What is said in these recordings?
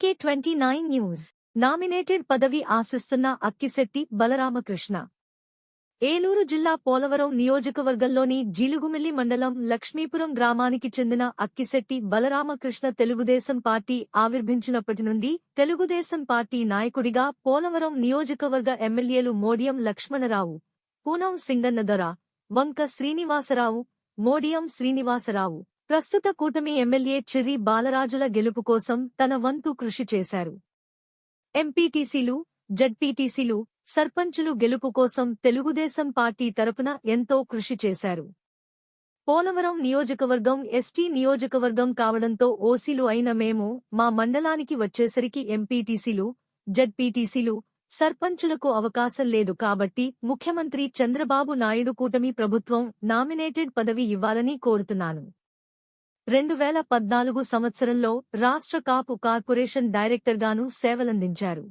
TK twenty nine news. Nominated పదవి ఆశిస్తున్న అక్కిశెట్టి బలరామకృష్ణ. ఏలూరు జిల్లా పోలవరం నియోజకవర్గంలోని జీలుగుమిల్లి మండలం లక్ష్మీపురం గ్రామానికి చెందిన అక్కిశెట్టి బలరామకృష్ణ తెలుగుదేశం పార్టీ ఆవిర్భించినప్పటి నుండి తెలుగుదేశం పార్టీ నాయకుడిగా పోలవరం నియోజకవర్గ ఎమ్మెల్యేలు మోడియం లక్ష్మణరావు పూనం సింగన్నదొర వంక శ్రీనివాసరావు మోడియం శ్రీనివాసరావు ప్రస్తుత కూటమి ఎమ్మెల్యే చిరి బాలరాజుల గెలుపు కోసం తన వంతు కృషి చేశారు. ఎంపీటీసీలు జడ్పీటీసీలు సర్పంచులు గెలుపు కోసం తెలుగుదేశం పార్టీ తరపున ఎంతో కృషి చేశారు. పోలవరం నియోజకవర్గం ఎస్టీ నియోజకవర్గం కావడంతో ఓసీలు అయిన మేము మా మండలానికి వచ్చేసరికి ఎంపీటీసీలు జడ్పీటీసీలు సర్పంచులకు అవకాశం లేదు కాబట్టి ముఖ్యమంత్రి చంద్రబాబు నాయుడు కూటమి ప్రభుత్వం నామినేటెడ్ పదవి ఇవ్వాలని కోరుతున్నాను. రెండు వేల పద్నాలుగు సంవత్సరంలో రాష్ట్ర కాపు కార్పొరేషన్ డైరెక్టర్గాను సేవలందించారు.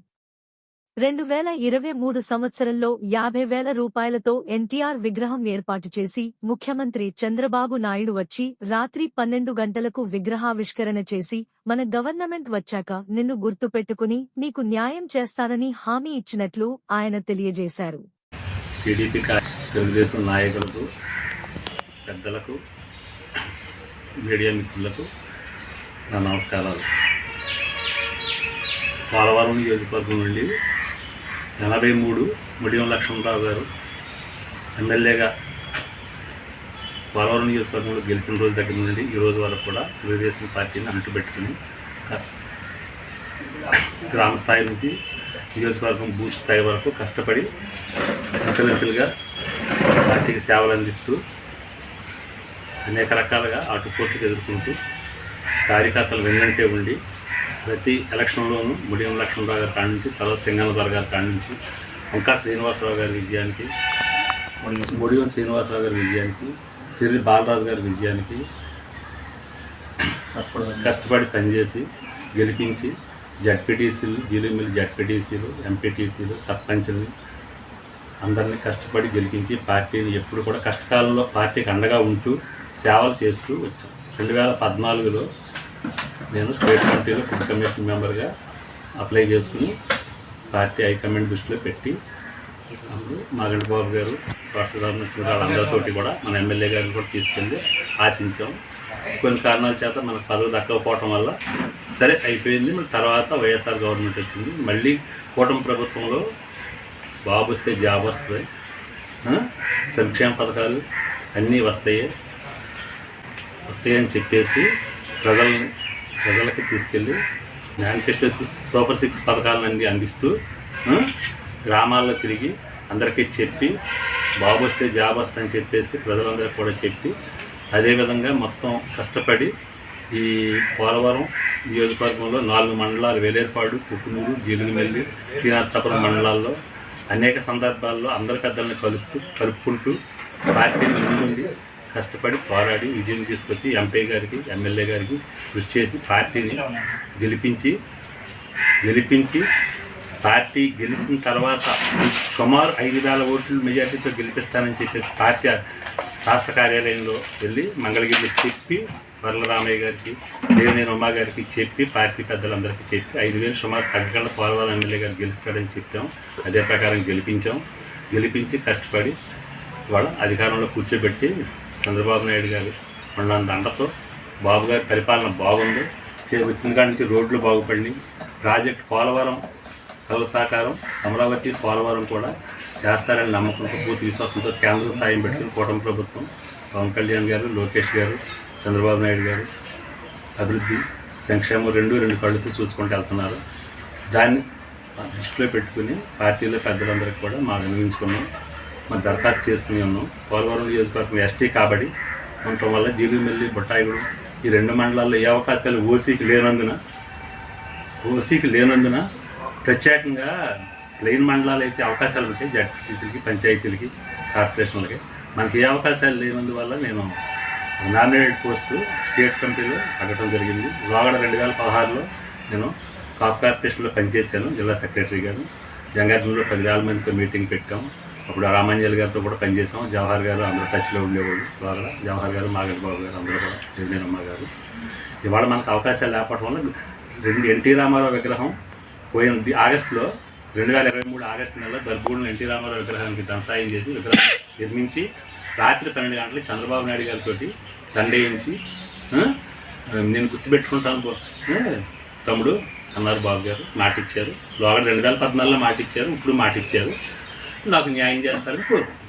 రెండు వేల ఇరవై మూడు సంవత్సరంలో యాభై వేల రూపాయలతో ఎన్టీఆర్ విగ్రహం ఏర్పాటు చేసి ముఖ్యమంత్రి చంద్రబాబు నాయుడు వచ్చి రాత్రి పన్నెండు గంటలకు విగ్రహావిష్కరణ చేసి మన గవర్నమెంట్ వచ్చాక నిన్ను గుర్తుపెట్టుకుని నీకు న్యాయం చేస్తానని హామీ ఇచ్చినట్లు ఆయన తెలియజేశారు. టీడీపీ తెలుగుదేశం నాయకులకు పెద్దలకు మీడియా మిత్రులకు నా నమస్కారాలు. పోలవరం నియోజకవర్గం నుండి ఎనభై మూడు ముడియం లక్ష్మణరావు గారు ఎమ్మెల్యేగా పోలవరం నియోజకవర్గంలో గెలిచిన రోజు దగ్గర నుండి ఈ రోజు వరకు కూడా తెలుగుదేశం పార్టీని అంటుపెట్టుకుని గ్రామ స్థాయి నుంచి నియోజకవర్గం బూత్ స్థాయి వరకు కష్టపడి అంచెలంచెలుగా పార్టీకి సేవలు అందిస్తూ అనేక రకాలుగా ఆటుపోట్లు ఎదుర్కొంటూ కార్యకర్తలు వెన్నంటే ఉండి ప్రతి ఎలక్షన్లోనూ ముడియం లక్ష్మణరావు గారి కాడి నుంచి తర్వాత సింగన్నదొర గారి కాడి నుంచి ఇంకా శ్రీనివాసరావు గారి విజయానికి ముడియం శ్రీనివాసరావు గారి విజయానికి సిరి బాలరాజు గారి విజయానికి కష్టపడి పనిచేసి గెలిపించి జడ్పీటీసీలు జీలిమిల్లి జడ్పీటీసీలు ఎంపీటీసీలు సర్పంచ్లు అందరినీ కష్టపడి గెలిపించి పార్టీని ఎప్పుడు కూడా కష్టకాలంలో పార్టీకి అండగా ఉంటూ సేవలు చేస్తూ వచ్చాను రెండు వేల పద్నాలుగులో నేను స్టేట్ కమిటీలో ఫుడ్ కమిషన్ మెంబర్గా అప్లై చేసుకుని పార్టీ హైకమాండ్ దృష్టిలో పెట్టి అప్పుడు మాగంటి బాబు గారు రాష్ట్ర గవర్నమెంట్ గారు కూడా మన ఎమ్మెల్యే గారిని కూడా తీసుకెళ్ళి ఆశించాం. కొన్ని కారణాల చేత మనకు పదవి దక్కకపోవటం వల్ల సరే అయిపోయింది. మన తర్వాత వైఎస్ఆర్ గవర్నమెంట్ వచ్చింది. మళ్ళీ కూటమి ప్రభుత్వంలో బాబు వస్తే జాబ్ వస్తుంది. సంక్షేమ పథకాలు అన్నీ వస్తాయి. వస్తాయని చెప్పేసి ప్రజల్ని ప్రజలకి తీసుకెళ్ళి మేనిఫెస్టో సూపర్ సిక్స్ పథకాలను అన్ని అందిస్తూ గ్రామాల్లో తిరిగి అందరికీ చెప్పి బాబు వస్తే జాబ్ వస్తుందని చెప్పేసి ప్రజలందరికీ కూడా చెప్పి అదేవిధంగా మొత్తం కష్టపడి ఈ పోలవరం నియోజకవర్గంలో నాలుగు మండలాలు వేలేర్పాడు కుక్కునూరు జీలుగుమెల్లి శ్రీనాథసాపురం మండలాల్లో అనేక సందర్భాల్లో అందరి పెద్దలను కలుస్తూ కలుపుకుంటూ పార్టీని ముందుండి కష్టపడి పోరాడి విజయం తీసుకొచ్చి ఎంపీ గారికి ఎమ్మెల్యే గారికి కృషి చేసి పార్టీని గెలిపించి గెలిపించి పార్టీ గెలిచిన తర్వాత సుమారు ఐదు వేల ఓట్లు మెజార్టీతో గెలిపిస్తానని చెప్పేసి పార్టీ రాష్ట్ర కార్యాలయంలో వెళ్ళి మంగళగిరిలో చెప్పి వరలరామయ్య గారికి దేవినేని ఉమా గారికి చెప్పి పార్టీ పెద్దలందరికీ చెప్పి ఐదు వేలు సుమారు తగ్గకుండా పోలవరం ఎమ్మెల్యే గారు గెలుస్తాడని చెప్పాం. అదే ప్రకారం గెలిపించాం. గెలిపించి కష్టపడి వాళ్ళ అధికారంలో కూర్చోబెట్టి చంద్రబాబు నాయుడు గారు ఉన్నంత అండతో బాబు గారి పరిపాలన బాగుంది. చే- వచ్చిన కాడి నుంచి రోడ్లు బాగుపడి ప్రాజెక్ట్ పోలవరం కల సాకారం అమరావతి పోలవరం కూడా చేస్తారని నమ్మకంతో పూర్తి విశ్వాసంతో కేంద్రం సాయం పెట్టుకుని కూటమి ప్రభుత్వం పవన్ కళ్యాణ్ గారు లోకేష్ గారు చంద్రబాబు నాయుడు గారు అభివృద్ధి సంక్షేమం రెండు రెండు కళ్ళుతో చూసుకుంటూ వెళ్తున్నారు. దాన్ని దృష్టిలో పెట్టుకుని పార్టీలో పెద్దలందరికీ కూడా మా వినియోగించుకున్నాం మరి దరఖాస్తు చేసుకుని ఉన్నాం. పోలవరం నియోజకవర్గం ఎస్టీ కాబట్టి ఉండటం వల్ల జీలుమెల్లి బొట్టాయిగూడెం ఈ రెండు మండలాల్లో ఏ అవకాశాలు ఓసీకి లేనందున ఓసీకి లేనందున ప్రత్యేకంగా ప్లెయిన్ మండలాలు అయితే అవకాశాలు ఉంటాయి జడ్పీటీసీలకి పంచాయతీలకి కార్పొరేషన్లకి మనకి ఏ అవకాశాలు లేనందువల్ల నేను నామినేటెడ్ పోస్టు స్టేట్ కమిటీలో అడగడం జరిగింది. లోగడ రెండు వేల పదహారులో నేను కాప్ కార్పొరేషన్లో పనిచేశాను. జిల్లా సెక్రటరీ గారు జంగారంలో పదివేల మందితో మీటింగ్ పెట్టాం. అప్పుడు రామాంజల్ గారితో కూడా పనిచేసాం జవహర్ గారు అందరూ టచ్లో ఉండేవాళ్ళు లోగడ జవహర్ గారు మాగడి బాబు గారు అందరూ కూడా అమ్మ గారు. ఇవాళ మనకు అవకాశాలు లేకపోవడం వల్ల రెండు ఎన్టీ రామారావు విగ్రహం పోయిన ఆగస్టులో రెండు వేల ఇరవై మూడు ఆగస్టు నెలలో గర్భూడిలో ఎన్టీ రామారావు విగ్రహానికి ధనసాయం చేసి విగ్రహం నిర్మించి రాత్రి పన్నెండు గంటలకి చంద్రబాబు నాయుడు గారితో దండేయించి నేను గుర్తుపెట్టుకుంటాను తమ్ముడు అన్నారు బాబు గారు మాటిచ్చారు. లోగడ రెండు వేల పద్నాలుగులో మాటిచ్చారు ఇప్పుడు మాటిచ్చారు. ఇచ్చారు నాకు న్యాయం చేస్తారని కోరుకుంటున్నాను